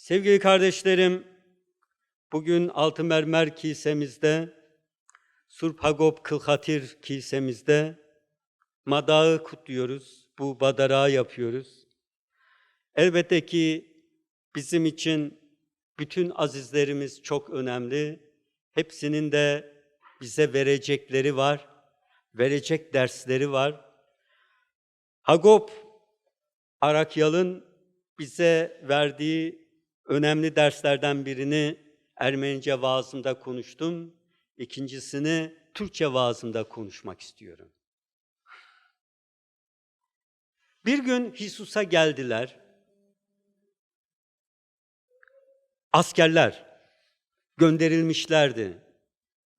Sevgili kardeşlerim, bugün Altı Mermer Kilisemizde, Surp Hagop Kılhatir Kilisemizde Madağı kutluyoruz. Bu badarağı yapıyoruz. Elbette ki bizim için bütün azizlerimiz çok önemli. Hepsinin de bize verecekleri var, verecek dersleri var. Hagop Arakyal'ın bize verdiği önemli derslerden birini Ermenice vaazımda konuştum. İkincisini Türkçe vaazımda konuşmak istiyorum. Bir gün Hisus'a geldiler. Askerler gönderilmişlerdi.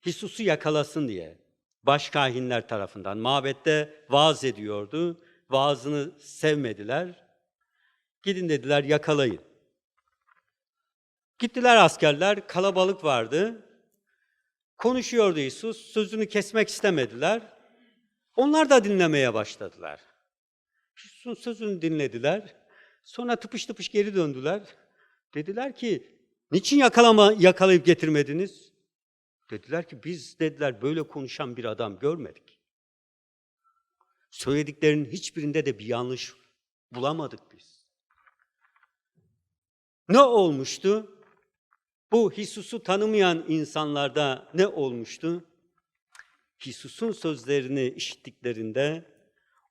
Hisus'u yakalasın diye. Başkahinler tarafından mabette vaaz ediyordu. Vaazını sevmediler. Gidin dediler yakalayın. Gittiler askerler, kalabalık vardı. Konuşuyordu İsus, sözünü kesmek istemediler. Onlar da dinlemeye başladılar. İsus'un sözünü dinlediler. Sonra tıpış tıpış geri döndüler. Dediler ki, niçin yakalama, yakalayıp getirmediniz? Dediler ki, biz dediler böyle konuşan bir adam görmedik. Söylediklerinin hiçbirinde de bir yanlış bulamadık biz. Ne olmuştu? Bu Hisus'u tanımayan insanlarda ne olmuştu? Hisus'un sözlerini işittiklerinde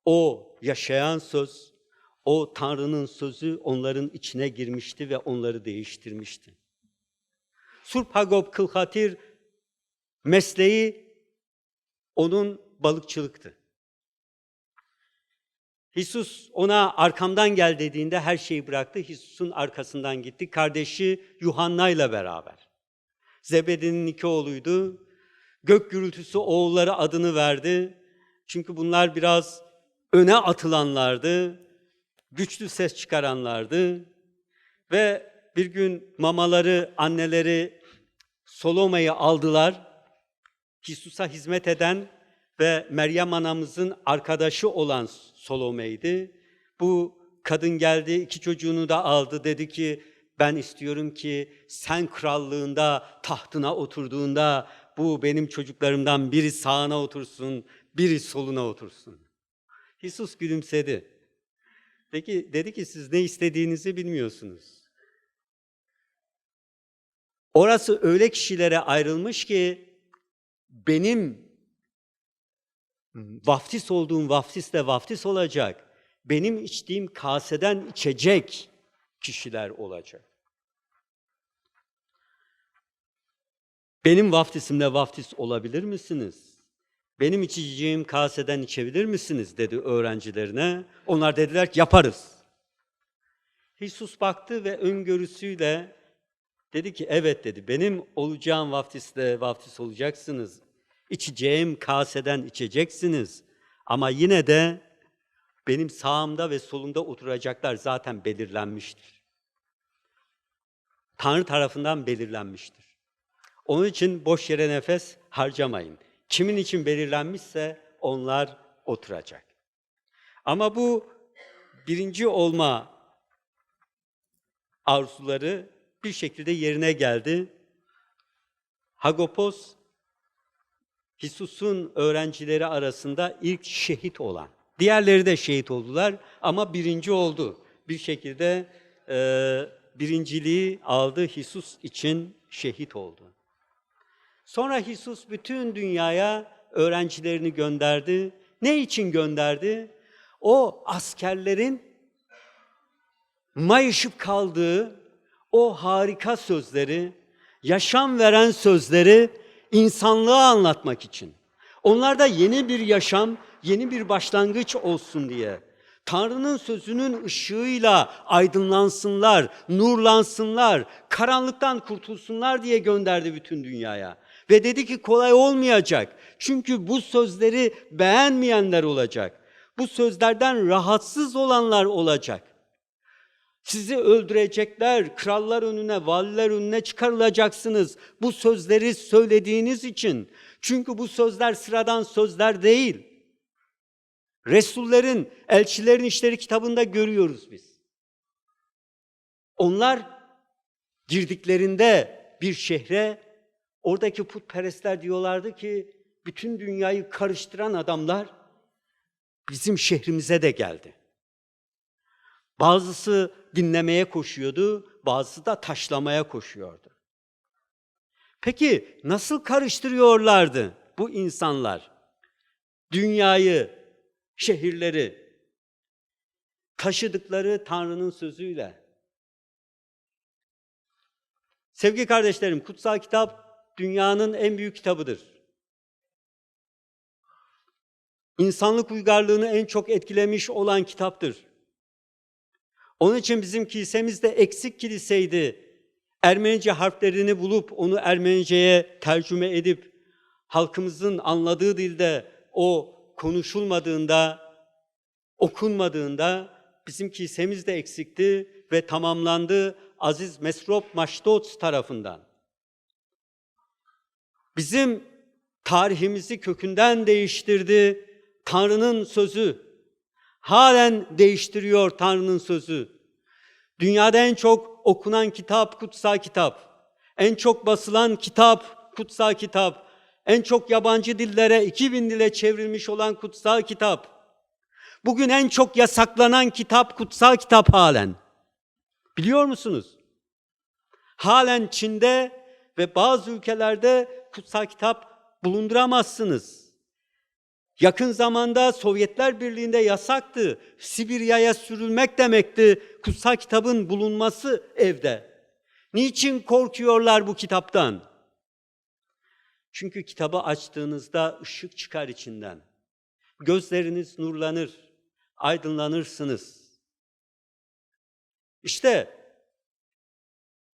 o yaşayan söz, o Tanrı'nın sözü onların içine girmişti ve onları değiştirmişti. Surp Hagop Kılhatir mesleği onun balıkçılıktı. Hisus ona arkamdan gel dediğinde her şeyi bıraktı. Hisus'un arkasından gitti. Kardeşi Yuhanna ile beraber. Zebedi'nin iki oğluydu. Gök gürültüsü oğulları adını verdi. Çünkü bunlar biraz öne atılanlardı. Güçlü ses çıkaranlardı. Ve bir gün mamaları, anneleri Solome'yi aldılar. Hisus'a hizmet eden ve Meryem anamızın arkadaşı olan Solome'ydi. Bu kadın geldi, iki çocuğunu da aldı. Dedi ki, ben istiyorum ki sen krallığında, tahtına oturduğunda bu benim çocuklarımdan biri sağına otursun, biri soluna otursun. Hisus gülümsedi. Peki dedi ki siz ne istediğinizi bilmiyorsunuz. Orası öyle kişilere ayrılmış ki benim vaftiz olduğum vaftiz vaftiz olacak. Benim içtiğim kaseden içecek kişiler olacak. Benim vaftisimle vaftiz olabilir misiniz? Benim içeceğim kaseden içebilir misiniz? dedi öğrencilerine. Onlar dediler ki yaparız. Hisus baktı ve öngörüsüyle dedi ki evet dedi. Benim olacağım vaftiste vaftiz olacaksınız. İçeceğim kaseden içeceksiniz. Ama yine de benim sağımda ve solumda oturacaklar zaten belirlenmiştir. Tanrı tarafından belirlenmiştir. Onun için boş yere nefes harcamayın. Kimin için belirlenmişse onlar oturacak. Ama bu birinci olma arzuları bir şekilde yerine geldi. Hagopos Hisus'un öğrencileri arasında ilk şehit olan. Diğerleri de şehit oldular ama birinci oldu. Bir şekilde e, birinciliği aldı Hisus için şehit oldu. Sonra Hisus bütün dünyaya öğrencilerini gönderdi. Ne için gönderdi? O askerlerin mayışıp kaldığı o harika sözleri, yaşam veren sözleri insanlığa anlatmak için. Onlarda yeni bir yaşam, yeni bir başlangıç olsun diye. Tanrı'nın sözünün ışığıyla aydınlansınlar, nurlansınlar, karanlıktan kurtulsunlar diye gönderdi bütün dünyaya. Ve dedi ki kolay olmayacak. Çünkü bu sözleri beğenmeyenler olacak. Bu sözlerden rahatsız olanlar olacak. Sizi öldürecekler, krallar önüne, valiler önüne çıkarılacaksınız. Bu sözleri söylediğiniz için. Çünkü bu sözler sıradan sözler değil. Resullerin, elçilerin işleri kitabında görüyoruz biz. Onlar girdiklerinde bir şehre oradaki putperestler diyorlardı ki bütün dünyayı karıştıran adamlar bizim şehrimize de geldi. Bazısı dinlemeye koşuyordu, bazısı da taşlamaya koşuyordu. Peki nasıl karıştırıyorlardı bu insanlar? Dünyayı, şehirleri taşıdıkları Tanrı'nın sözüyle. Sevgili kardeşlerim, kutsal kitap dünyanın en büyük kitabıdır. İnsanlık uygarlığını en çok etkilemiş olan kitaptır. Onun için bizim kilisemiz de eksik kiliseydi. Ermenice harflerini bulup onu Ermenice'ye tercüme edip halkımızın anladığı dilde o konuşulmadığında, okunmadığında bizim kilisemiz de eksikti ve tamamlandı Aziz Mesrop Maştot tarafından. Bizim tarihimizi kökünden değiştirdi Tanrı'nın sözü. Halen değiştiriyor Tanrı'nın sözü. Dünyada en çok okunan kitap kutsal kitap. En çok basılan kitap kutsal kitap. En çok yabancı dillere 2000 dile çevrilmiş olan kutsal kitap. Bugün en çok yasaklanan kitap kutsal kitap halen. Biliyor musunuz? Halen Çin'de ve bazı ülkelerde kutsal kitap bulunduramazsınız. Yakın zamanda Sovyetler Birliği'nde yasaktı. Sibirya'ya sürülmek demekti kutsal kitabın bulunması evde. Niçin korkuyorlar bu kitaptan? Çünkü kitabı açtığınızda ışık çıkar içinden. Gözleriniz nurlanır, aydınlanırsınız. İşte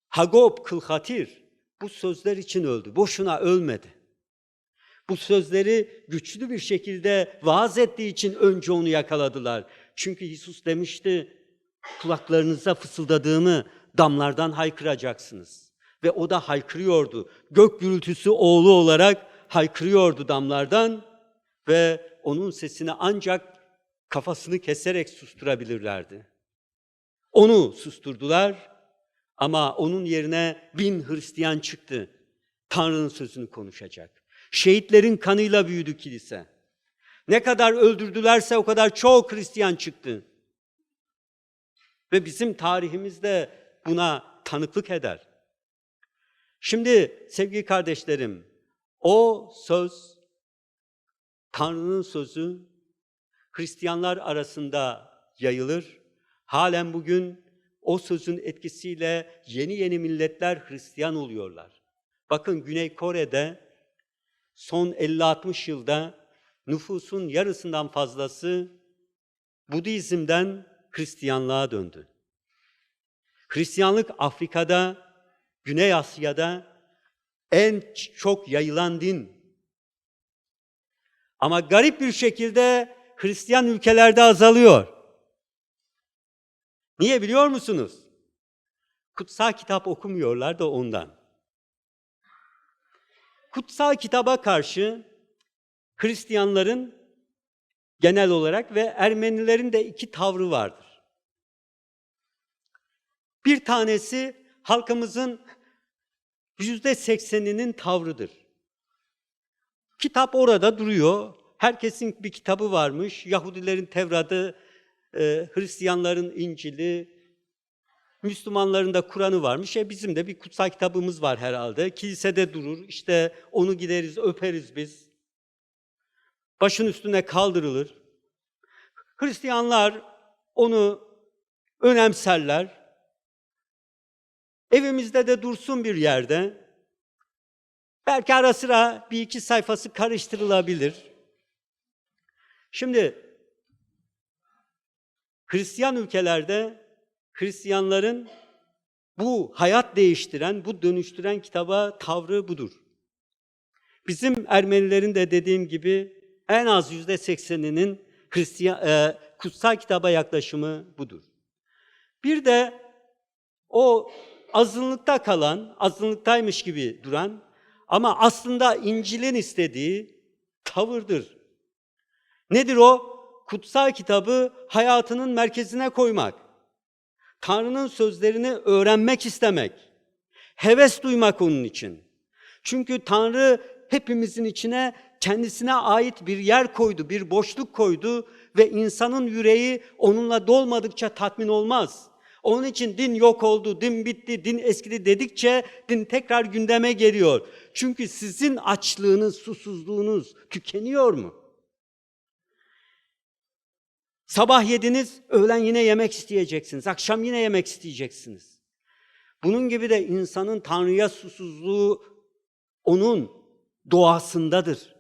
Hagop Kılhatir bu sözler için öldü. Boşuna ölmedi. Bu sözleri güçlü bir şekilde vaaz ettiği için önce onu yakaladılar. Çünkü İsus demişti, kulaklarınıza fısıldadığımı damlardan haykıracaksınız. Ve o da haykırıyordu. Gök gürültüsü oğlu olarak haykırıyordu damlardan ve onun sesini ancak kafasını keserek susturabilirlerdi. Onu susturdular ama onun yerine bin Hristiyan çıktı. Tanrı'nın sözünü konuşacak. Şehitlerin kanıyla büyüdü kilise. Ne kadar öldürdülerse o kadar çok Hristiyan çıktı. Ve bizim tarihimizde buna tanıklık eder. Şimdi sevgili kardeşlerim, o söz, Tanrı'nın sözü Hristiyanlar arasında yayılır. Halen bugün o sözün etkisiyle yeni yeni milletler Hristiyan oluyorlar. Bakın Güney Kore'de son 50-60 yılda nüfusun yarısından fazlası Budizm'den Hristiyanlığa döndü. Hristiyanlık Afrika'da, Güney Asya'da en çok yayılan din. Ama garip bir şekilde Hristiyan ülkelerde azalıyor. Niye biliyor musunuz? Kutsal kitap okumuyorlar da ondan. Kutsal kitaba karşı Hristiyanların genel olarak ve Ermenilerin de iki tavrı vardır. Bir tanesi halkımızın yüzde sekseninin tavrıdır. Kitap orada duruyor. Herkesin bir kitabı varmış. Yahudilerin Tevrat'ı, e, Hristiyanların İncil'i, Müslümanların da Kur'an'ı varmış. E bizim de bir kutsal kitabımız var herhalde. Kilisede durur. İşte onu gideriz, öperiz biz. Başın üstüne kaldırılır. Hristiyanlar onu önemserler. Evimizde de dursun bir yerde. Belki ara sıra bir iki sayfası karıştırılabilir. Şimdi Hristiyan ülkelerde Hristiyanların bu hayat değiştiren, bu dönüştüren kitaba tavrı budur. Bizim Ermenilerin de dediğim gibi en az yüzde sekseninin Hristiyan, e, kutsal kitaba yaklaşımı budur. Bir de o azınlıkta kalan, azınlıktaymış gibi duran ama aslında İncil'in istediği tavırdır. Nedir o? Kutsal kitabı hayatının merkezine koymak. Tanrı'nın sözlerini öğrenmek istemek. Heves duymak onun için. Çünkü Tanrı hepimizin içine kendisine ait bir yer koydu, bir boşluk koydu ve insanın yüreği onunla dolmadıkça tatmin olmaz. Onun için din yok oldu, din bitti, din eskidi dedikçe din tekrar gündeme geliyor. Çünkü sizin açlığınız, susuzluğunuz tükeniyor mu? Sabah yediniz, öğlen yine yemek isteyeceksiniz, akşam yine yemek isteyeceksiniz. Bunun gibi de insanın Tanrı'ya susuzluğu onun doğasındadır.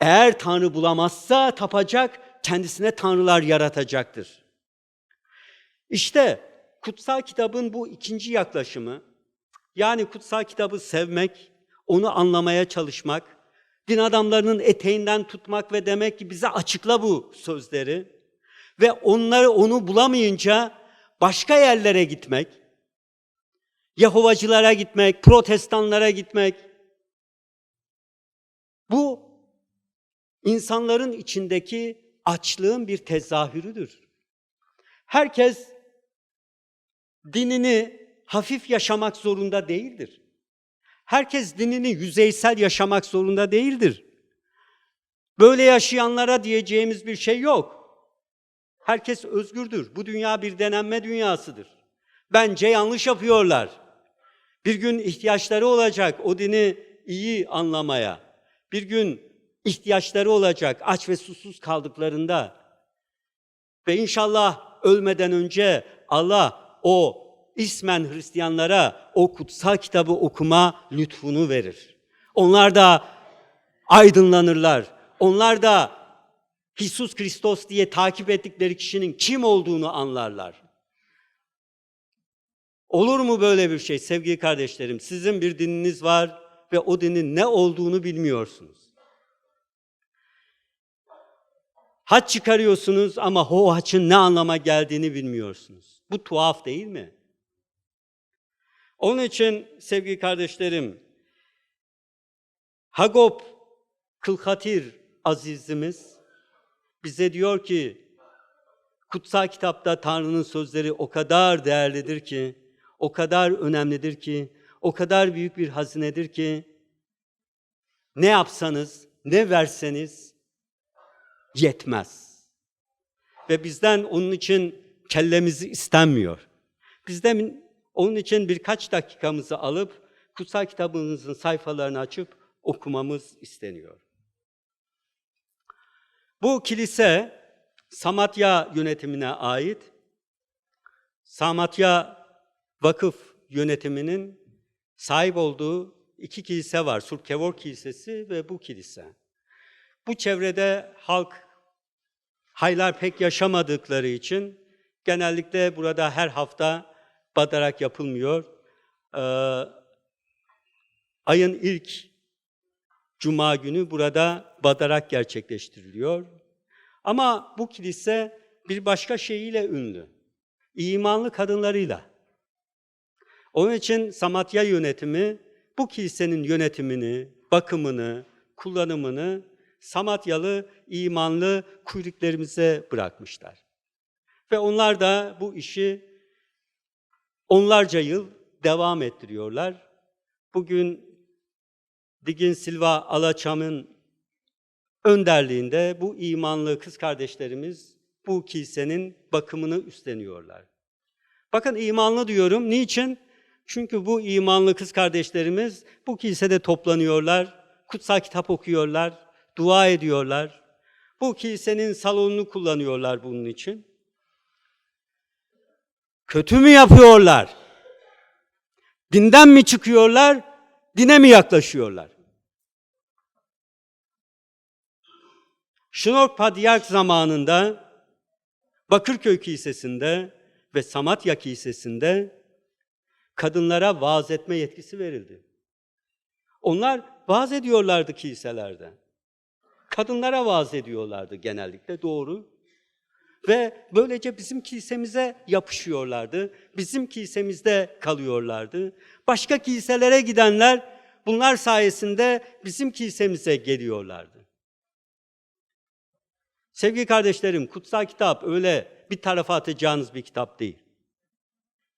Eğer Tanrı bulamazsa tapacak, kendisine tanrılar yaratacaktır. İşte kutsal kitabın bu ikinci yaklaşımı, yani kutsal kitabı sevmek, onu anlamaya çalışmak, din adamlarının eteğinden tutmak ve demek ki bize açıkla bu sözleri ve onları onu bulamayınca başka yerlere gitmek, Yahovacılara gitmek, protestanlara gitmek. Bu insanların içindeki açlığın bir tezahürüdür. Herkes dinini hafif yaşamak zorunda değildir. Herkes dinini yüzeysel yaşamak zorunda değildir. Böyle yaşayanlara diyeceğimiz bir şey yok. Herkes özgürdür. Bu dünya bir denenme dünyasıdır. Bence yanlış yapıyorlar. Bir gün ihtiyaçları olacak o dini iyi anlamaya. Bir gün ihtiyaçları olacak aç ve susuz kaldıklarında. Ve inşallah ölmeden önce Allah o ismen Hristiyanlara o kutsal kitabı okuma lütfunu verir. Onlar da aydınlanırlar. Onlar da Jesus Kristos diye takip ettikleri kişinin kim olduğunu anlarlar. Olur mu böyle bir şey sevgili kardeşlerim? Sizin bir dininiz var ve o dinin ne olduğunu bilmiyorsunuz. Haç çıkarıyorsunuz ama o haçın ne anlama geldiğini bilmiyorsunuz. Bu tuhaf değil mi? Onun için sevgili kardeşlerim, Hagop Kılhatir azizimiz bize diyor ki, kutsal kitapta Tanrı'nın sözleri o kadar değerlidir ki, o kadar önemlidir ki, o kadar büyük bir hazinedir ki, ne yapsanız, ne verseniz yetmez. Ve bizden onun için kellemizi istenmiyor. Bizden onun için birkaç dakikamızı alıp kutsal kitabımızın sayfalarını açıp okumamız isteniyor. Bu kilise Samatya yönetimine ait. Samatya vakıf yönetiminin sahip olduğu iki kilise var. Surkevor Kilisesi ve bu kilise. Bu çevrede halk haylar pek yaşamadıkları için genellikle burada her hafta badarak yapılmıyor. Ee, ayın ilk cuma günü burada badarak gerçekleştiriliyor. Ama bu kilise bir başka şeyiyle ünlü. İmanlı kadınlarıyla. Onun için Samatya yönetimi bu kilisenin yönetimini, bakımını, kullanımını Samatyalı imanlı kuyruklarımıza bırakmışlar. Ve onlar da bu işi onlarca yıl devam ettiriyorlar. Bugün Digin Silva Alaçam'ın önderliğinde bu imanlı kız kardeşlerimiz bu kilisenin bakımını üstleniyorlar. Bakın imanlı diyorum. Niçin? Çünkü bu imanlı kız kardeşlerimiz bu kilisede toplanıyorlar, kutsal kitap okuyorlar, dua ediyorlar. Bu kilisenin salonunu kullanıyorlar bunun için. Kötü mü yapıyorlar? Dinden mi çıkıyorlar? Dine mi yaklaşıyorlar? Şnork Padyark zamanında Bakırköy Kilisesi'nde ve Samatya Kilisesi'nde kadınlara vaaz etme yetkisi verildi. Onlar vaaz ediyorlardı kiliselerde. Kadınlara vaaz ediyorlardı genellikle doğru. Ve böylece bizim kilisemize yapışıyorlardı. Bizim kilisemizde kalıyorlardı. Başka kiliselere gidenler bunlar sayesinde bizim kilisemize geliyorlardı. Sevgili kardeşlerim, kutsal kitap öyle bir tarafa atacağınız bir kitap değil.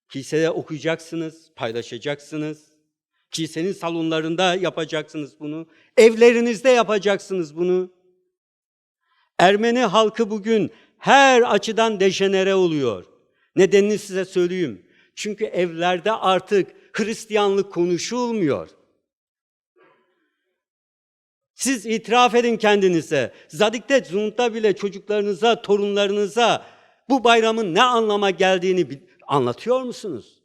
Kilisede okuyacaksınız, paylaşacaksınız. Kilisenin salonlarında yapacaksınız bunu. Evlerinizde yapacaksınız bunu. Ermeni halkı bugün her açıdan dejenere oluyor. Nedenini size söyleyeyim. Çünkü evlerde artık Hristiyanlık konuşulmuyor. Siz itiraf edin kendinize. Zadik'te, Zunt'ta bile çocuklarınıza, torunlarınıza bu bayramın ne anlama geldiğini anlatıyor musunuz?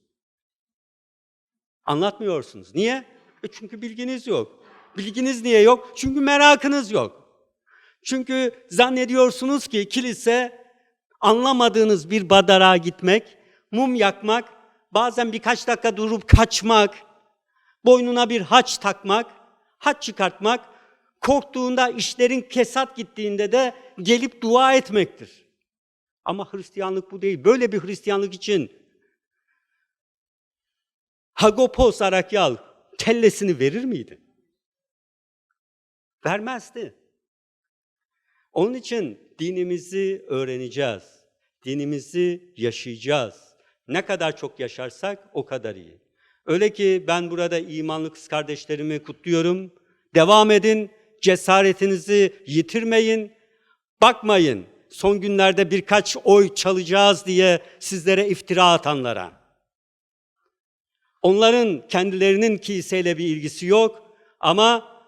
Anlatmıyorsunuz. Niye? E çünkü bilginiz yok. Bilginiz niye yok? Çünkü merakınız yok. Çünkü zannediyorsunuz ki kilise anlamadığınız bir badara gitmek, mum yakmak, bazen birkaç dakika durup kaçmak, boynuna bir haç takmak, haç çıkartmak, korktuğunda işlerin kesat gittiğinde de gelip dua etmektir. Ama Hristiyanlık bu değil. Böyle bir Hristiyanlık için Hagopos Arakyal kellesini verir miydi? Vermezdi. Onun için dinimizi öğreneceğiz. Dinimizi yaşayacağız. Ne kadar çok yaşarsak o kadar iyi. Öyle ki ben burada imanlı kız kardeşlerimi kutluyorum. Devam edin, cesaretinizi yitirmeyin. Bakmayın son günlerde birkaç oy çalacağız diye sizlere iftira atanlara. Onların kendilerinin kiliseyle bir ilgisi yok ama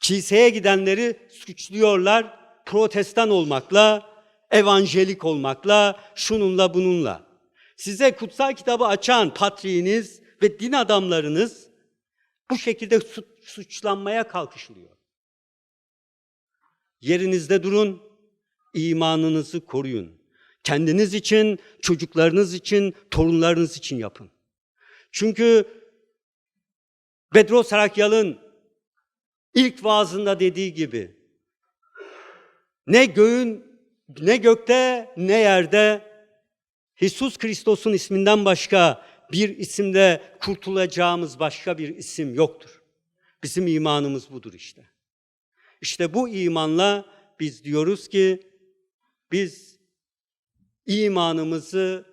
kiliseye gidenleri suçluyorlar protestan olmakla, evanjelik olmakla, şununla bununla. Size kutsal kitabı açan patriğiniz ve din adamlarınız bu şekilde su- suçlanmaya kalkışılıyor. Yerinizde durun, imanınızı koruyun. Kendiniz için, çocuklarınız için, torunlarınız için yapın. Çünkü Bedros Harakyal'ın ilk vaazında dediği gibi ne göğün ne gökte ne yerde Jesus Kristos'un isminden başka bir isimde kurtulacağımız başka bir isim yoktur. Bizim imanımız budur işte. İşte bu imanla biz diyoruz ki biz imanımızı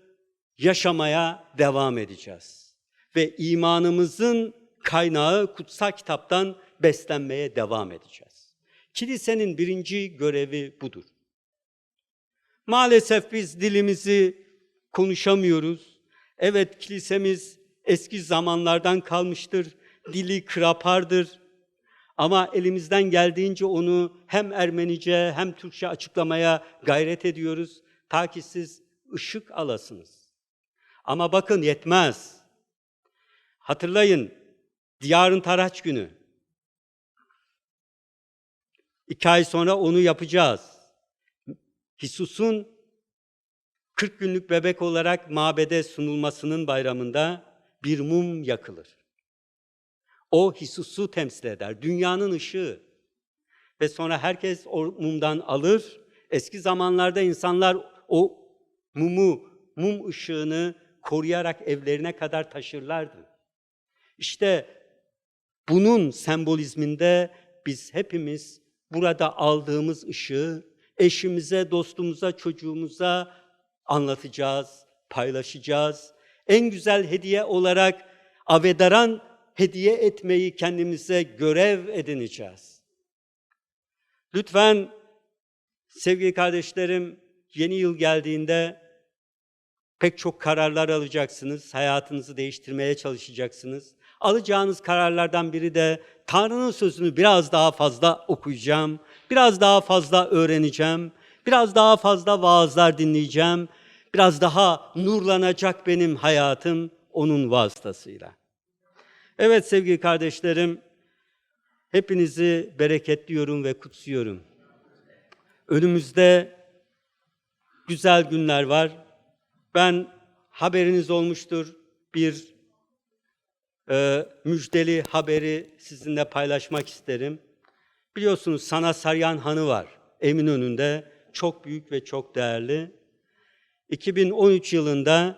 yaşamaya devam edeceğiz. Ve imanımızın kaynağı kutsal kitaptan beslenmeye devam edeceğiz. Kilisenin birinci görevi budur. Maalesef biz dilimizi konuşamıyoruz. Evet kilisemiz eski zamanlardan kalmıştır. Dili krapardır. Ama elimizden geldiğince onu hem Ermenice hem Türkçe açıklamaya gayret ediyoruz. Ta ki siz ışık alasınız. Ama bakın yetmez. Hatırlayın, Diyarın Taraç günü. İki ay sonra onu yapacağız. Hisus'un 40 günlük bebek olarak mabede sunulmasının bayramında bir mum yakılır. O Hisus'u temsil eder, dünyanın ışığı. Ve sonra herkes o mumdan alır. Eski zamanlarda insanlar o mumu, mum ışığını koruyarak evlerine kadar taşırlardı. İşte bunun sembolizminde biz hepimiz burada aldığımız ışığı eşimize, dostumuza, çocuğumuza anlatacağız, paylaşacağız. En güzel hediye olarak avedaran hediye etmeyi kendimize görev edineceğiz. Lütfen sevgili kardeşlerim yeni yıl geldiğinde pek çok kararlar alacaksınız, hayatınızı değiştirmeye çalışacaksınız. Alacağınız kararlardan biri de Tanrı'nın sözünü biraz daha fazla okuyacağım, biraz daha fazla öğreneceğim, biraz daha fazla vaazlar dinleyeceğim, biraz daha nurlanacak benim hayatım onun vasıtasıyla. Evet sevgili kardeşlerim, hepinizi bereketliyorum ve kutsuyorum. Önümüzde güzel günler var. Ben haberiniz olmuştur bir e, müjdeli haberi sizinle paylaşmak isterim. Biliyorsunuz Sana Saryan Hanı var Eminönü'nde çok büyük ve çok değerli. 2013 yılında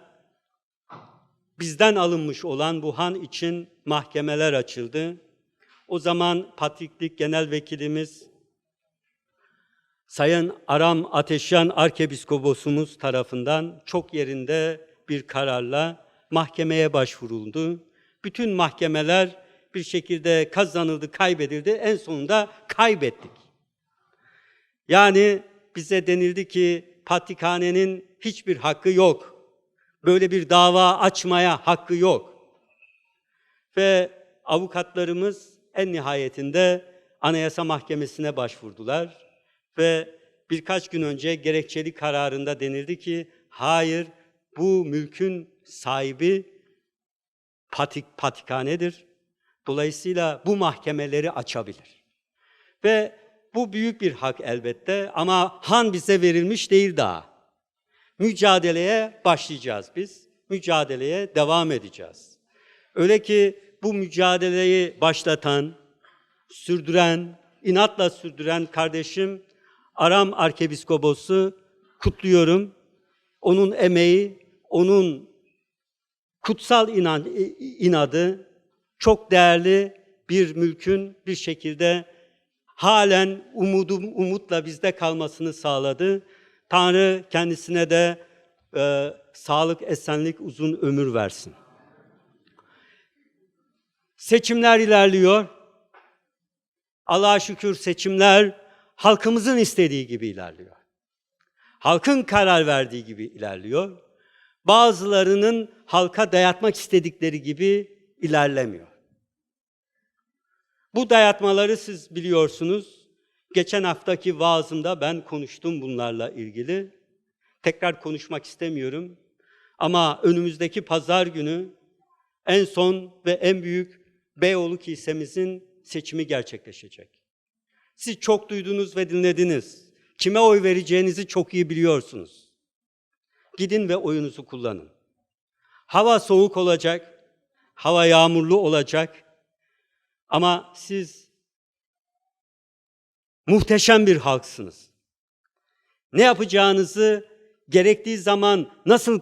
bizden alınmış olan bu han için mahkemeler açıldı. O zaman Patriklik Genel Vekilimiz Sayın Aram Ateşyan Arkebiskoposumuz tarafından çok yerinde bir kararla mahkemeye başvuruldu. Bütün mahkemeler bir şekilde kazanıldı, kaybedildi. En sonunda kaybettik. Yani bize denildi ki Patrikhane'nin hiçbir hakkı yok. Böyle bir dava açmaya hakkı yok. Ve avukatlarımız en nihayetinde Anayasa Mahkemesi'ne başvurdular ve birkaç gün önce gerekçeli kararında denildi ki hayır bu mülkün sahibi patik, patikhanedir. Dolayısıyla bu mahkemeleri açabilir. Ve bu büyük bir hak elbette ama han bize verilmiş değil daha. Mücadeleye başlayacağız biz. Mücadeleye devam edeceğiz. Öyle ki bu mücadeleyi başlatan, sürdüren, inatla sürdüren kardeşim Aram Arkebiskoposu kutluyorum. Onun emeği, onun kutsal inan, inadı çok değerli bir mülkün bir şekilde halen umudum umutla bizde kalmasını sağladı. Tanrı kendisine de e, sağlık, esenlik, uzun ömür versin. Seçimler ilerliyor. Allah'a şükür seçimler halkımızın istediği gibi ilerliyor. Halkın karar verdiği gibi ilerliyor. Bazılarının halka dayatmak istedikleri gibi ilerlemiyor. Bu dayatmaları siz biliyorsunuz. Geçen haftaki vaazımda ben konuştum bunlarla ilgili. Tekrar konuşmak istemiyorum. Ama önümüzdeki pazar günü en son ve en büyük Beyoğlu Kilisemizin seçimi gerçekleşecek. Siz çok duydunuz ve dinlediniz. Kime oy vereceğinizi çok iyi biliyorsunuz. Gidin ve oyunuzu kullanın. Hava soğuk olacak, hava yağmurlu olacak. Ama siz muhteşem bir halksınız. Ne yapacağınızı, gerektiği zaman nasıl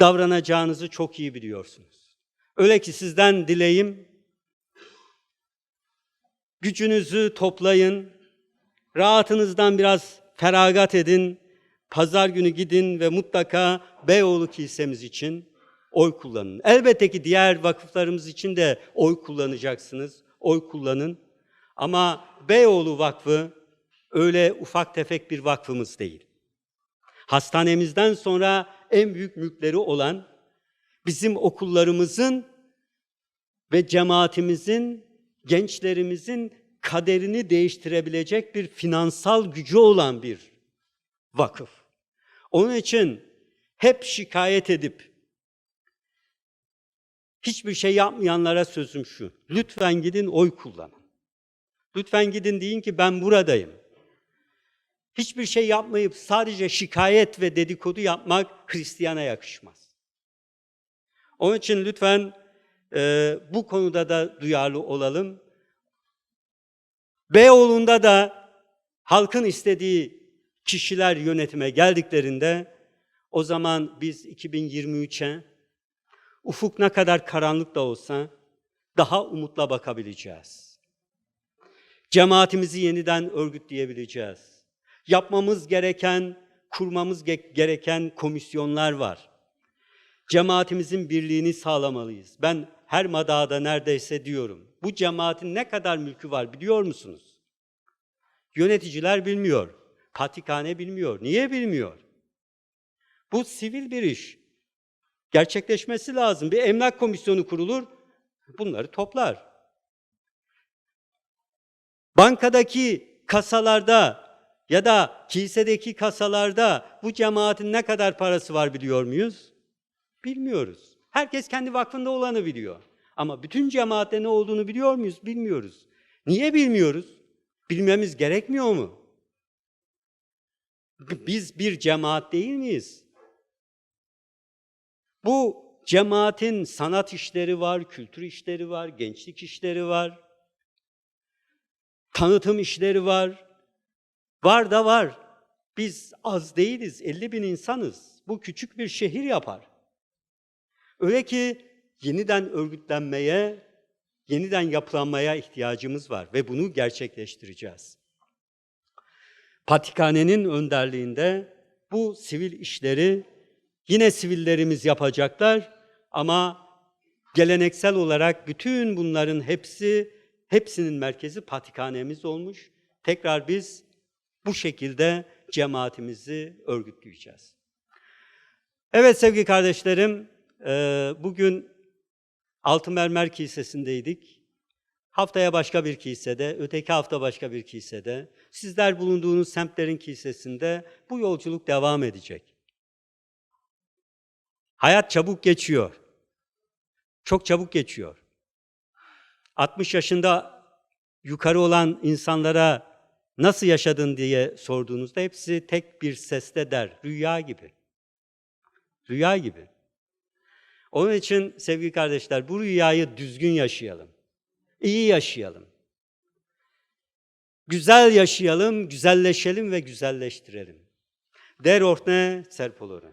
davranacağınızı çok iyi biliyorsunuz. Öyle ki sizden dileğim, gücünüzü toplayın, rahatınızdan biraz feragat edin, pazar günü gidin ve mutlaka Beyoğlu Kilisemiz için oy kullanın. Elbette ki diğer vakıflarımız için de oy kullanacaksınız, oy kullanın. Ama Beyoğlu Vakfı öyle ufak tefek bir vakfımız değil. Hastanemizden sonra en büyük mülkleri olan bizim okullarımızın ve cemaatimizin, gençlerimizin kaderini değiştirebilecek bir finansal gücü olan bir vakıf. Onun için hep şikayet edip hiçbir şey yapmayanlara sözüm şu. Lütfen gidin oy kullanın. Lütfen gidin deyin ki ben buradayım. Hiçbir şey yapmayıp sadece şikayet ve dedikodu yapmak Hristiyana yakışmaz. Onun için lütfen e, bu konuda da duyarlı olalım. Beyoğlu'nda da halkın istediği kişiler yönetime geldiklerinde o zaman biz 2023'e ufuk ne kadar karanlık da olsa daha umutla bakabileceğiz. Cemaatimizi yeniden örgütleyebileceğiz. Yapmamız gereken, kurmamız gereken komisyonlar var. Cemaatimizin birliğini sağlamalıyız. Ben her madada neredeyse diyorum. Bu cemaatin ne kadar mülkü var biliyor musunuz? Yöneticiler bilmiyor. Patrikhane bilmiyor. Niye bilmiyor? Bu sivil bir iş. Gerçekleşmesi lazım. Bir emlak komisyonu kurulur, bunları toplar. Bankadaki kasalarda ya da kilisedeki kasalarda bu cemaatin ne kadar parası var biliyor muyuz? Bilmiyoruz. Herkes kendi vakfında olanı biliyor. Ama bütün cemaatte ne olduğunu biliyor muyuz? Bilmiyoruz. Niye bilmiyoruz? Bilmemiz gerekmiyor mu? Biz bir cemaat değil miyiz? Bu cemaatin sanat işleri var, kültür işleri var, gençlik işleri var, tanıtım işleri var. Var da var. Biz az değiliz, 50 bin insanız. Bu küçük bir şehir yapar. Öyle ki yeniden örgütlenmeye, yeniden yapılanmaya ihtiyacımız var ve bunu gerçekleştireceğiz. Patrikhanenin önderliğinde bu sivil işleri Yine sivillerimiz yapacaklar ama geleneksel olarak bütün bunların hepsi hepsinin merkezi patikhanemiz olmuş. Tekrar biz bu şekilde cemaatimizi örgütleyeceğiz. Evet sevgili kardeşlerim, bugün Altın Mermer Kilisesi'ndeydik. Haftaya başka bir kilisede, öteki hafta başka bir kilisede, sizler bulunduğunuz semtlerin kilisesinde bu yolculuk devam edecek. Hayat çabuk geçiyor. Çok çabuk geçiyor. 60 yaşında yukarı olan insanlara nasıl yaşadın diye sorduğunuzda hepsi tek bir sesle der, rüya gibi. Rüya gibi. Onun için sevgili kardeşler bu rüyayı düzgün yaşayalım. İyi yaşayalım. Güzel yaşayalım, güzelleşelim ve güzelleştirelim. Der ordne serpolore.